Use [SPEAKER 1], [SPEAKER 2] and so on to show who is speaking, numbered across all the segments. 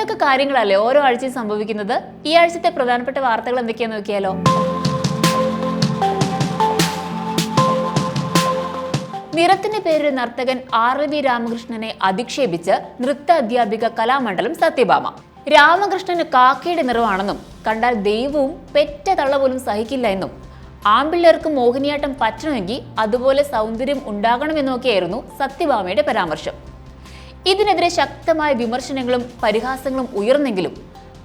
[SPEAKER 1] എന്തൊക്കെ കാര്യങ്ങളല്ലേ ഓരോ ആഴ്ചയും സംഭവിക്കുന്നത്? ഈ ആഴ്ചത്തെ പ്രധാനപ്പെട്ട വാർത്തകൾ എന്തൊക്കെയാന്ന് നോക്കിയാലോ? നിറത്തിന്റെ പേരിൽ നർത്തകൻ ആർ വി രാമകൃഷ്ണനെ അധിക്ഷേപിച്ച് നൃത്ത അധ്യാപിക കലാമണ്ഡലം സത്യഭാമ. രാമകൃഷ്ണന് കാക്കയുടെ നിറമാണെന്നും കണ്ടാൽ ദൈവവും പെറ്റ തള്ള പോലും സഹിക്കില്ല എന്നും. ആമ്പിള്ളേർക്ക് മോഹിനിയാട്ടം പറ്റണമെങ്കിൽ അതുപോലെ സൗന്ദര്യം ഉണ്ടാകണമെന്നൊക്കെയായിരുന്നു സത്യഭാമയുടെ പരാമർശം. ഇതിനെതിരെ ശക്തമായ വിമർശനങ്ങളും പരിഹാസങ്ങളും ഉയർന്നെങ്കിലും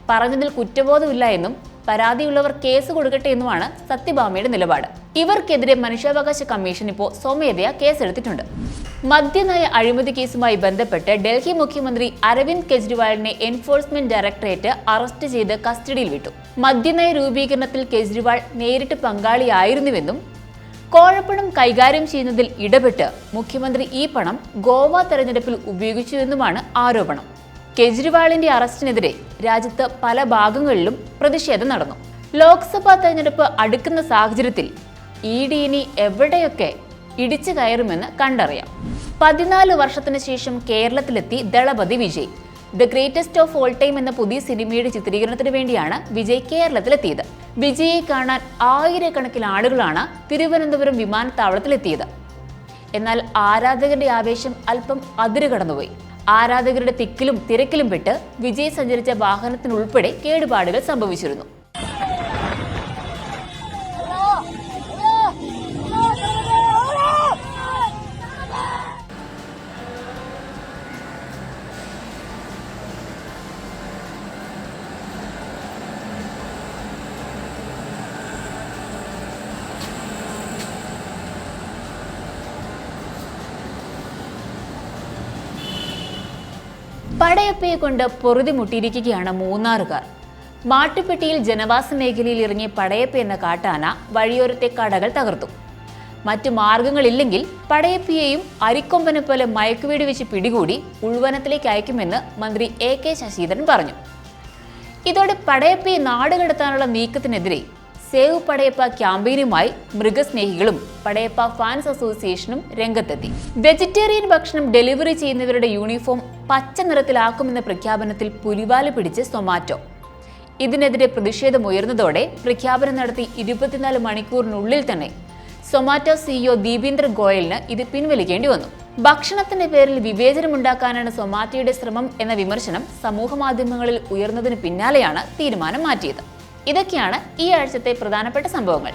[SPEAKER 1] പറഞ്ഞതിൽ കുറ്റബോധമില്ല എന്നും പരാതിയുള്ളവർ കേസ് കൊടുക്കട്ടെ എന്നുമാണ് സത്യഭാമയുടെ നിലപാട്. ഇവർക്കെതിരെ മനുഷ്യാവകാശ കമ്മീഷൻ ഇപ്പോൾ സ്വമേധയാ കേസെടുത്തിട്ടുണ്ട്. മദ്യനയ അഴിമതി കേസുമായി ബന്ധപ്പെട്ട് ഡൽഹി മുഖ്യമന്ത്രി അരവിന്ദ് കെജ്രിവാളിനെ എൻഫോഴ്സ്മെന്റ് ഡയറക്ടറേറ്റ് അറസ്റ്റ് ചെയ്ത് കസ്റ്റഡിയിൽ വിട്ടു. മദ്യനയ രൂപീകരണത്തിൽ കെജ്രിവാൾ നേരിട്ട് പങ്കാളിയായിരുന്നുവെന്നും കോഴപ്പണം കൈകാര്യം ചെയ്യുന്നതിൽ ഇടപെട്ട് മുഖ്യമന്ത്രി ഈ പണം ഗോവ തെരഞ്ഞെടുപ്പിൽ ഉപയോഗിച്ചുവെന്നുമാണ് ആരോപണം. കെജ്രിവാളിന്റെ അറസ്റ്റിനെതിരെ രാജ്യത്ത് പല ഭാഗങ്ങളിലും പ്രതിഷേധം നടന്നു. ലോക്സഭാ തെരഞ്ഞെടുപ്പ് അടുക്കുന്ന സാഹചര്യത്തിൽ ഇ ഡി ഇനി എവിടെയൊക്കെ ഇടിച്ചു കയറുമെന്ന് കണ്ടറിയാം. പതിനാല് വർഷത്തിന് ശേഷം കേരളത്തിലെത്തി Thalapathy Vijay. The greatest of all time എന്ന പുതിയ സിനിമയുടെ ചിത്രീകരണത്തിന് വേണ്ടിയാണ് വിജയ് കേരളത്തിലെത്തിയത്. വിജയെ കാണാൻ ആയിരക്കണക്കിന് ആളുകളാണ് തിരുവനന്തപുരം വിമാനത്താവളത്തിലെത്തിയത്. എന്നാൽ ആരാധകരുടെ ആവേശം അല്പം അതിര് കടന്നുപോയി ആരാധകരുടെ തിക്കിലും തിരക്കിലും പെട്ട് വിജയ് സഞ്ചരിച്ച വാഹനത്തിനുൾപ്പെടെ കേടുപാടുകൾ സംഭവിച്ചിരുന്നു. പടയപ്പയെ കൊണ്ട് പൊറുതി മുട്ടിയിരിക്കുകയാണ് മൂന്നാറുകാർ. മാട്ടുപെട്ടിയിൽ ജനവാസ മേഖലയിൽ ഇറങ്ങിയ പടയപ്പ എന്ന കാട്ടാന വഴിയോരത്തെ കടകൾ തകർത്തു. മറ്റു മാർഗങ്ങളില്ലെങ്കിൽ പടയപ്പിയെയും അരിക്കൊമ്പനെ പോലെ മയക്കുവീട് വെച്ച് പിടികൂടി ഉൾവനത്തിലേക്ക് അയക്കുമെന്ന് മന്ത്രി എ കെ ശശീന്ദ്രൻ പറഞ്ഞു. ഇതോടെ പടയപ്പയെ നാടുകടത്താനുള്ള നീക്കത്തിനെതിരെ സേവ് പടയപ്പ ക്യാമ്പയിനുമായി മൃഗസ്നേഹികളും പടയപ്പ ഫാൻസ് അസോസിയേഷനും രംഗത്തെത്തി. വെജിറ്റേറിയൻ ഭക്ഷണം ഡെലിവറി ചെയ്യുന്നവരുടെ യൂണിഫോം പച്ച നിറത്തിലാക്കുമെന്ന പ്രഖ്യാപനത്തിൽ പുലിവാൽ പിടിച്ച് സൊമാറ്റോ. ഇതിനെതിരെ പ്രതിഷേധമുയർന്നതോടെ പ്രഖ്യാപനം നടത്തി ഇരുപത്തിനാല് മണിക്കൂറിനുള്ളിൽ തന്നെ സൊമാറ്റോ സിഇഒ ദീപേന്ദ്ര ഗോയലിന് ഇത് പിൻവലിക്കേണ്ടി വന്നു. ഭക്ഷണത്തിന്റെ പേരിൽ വിവേചനമുണ്ടാക്കാനാണ് സൊമാറ്റോയുടെ ശ്രമം എന്ന വിമർശനം സമൂഹമാധ്യമങ്ങളിൽ ഉയർന്നതിന് പിന്നാലെയാണ് തീരുമാനം മാറ്റിയത്. ഇതൊക്കെയാണ് ഈ ആഴ്ചത്തെ പ്രധാനപ്പെട്ട സംഭവങ്ങൾ.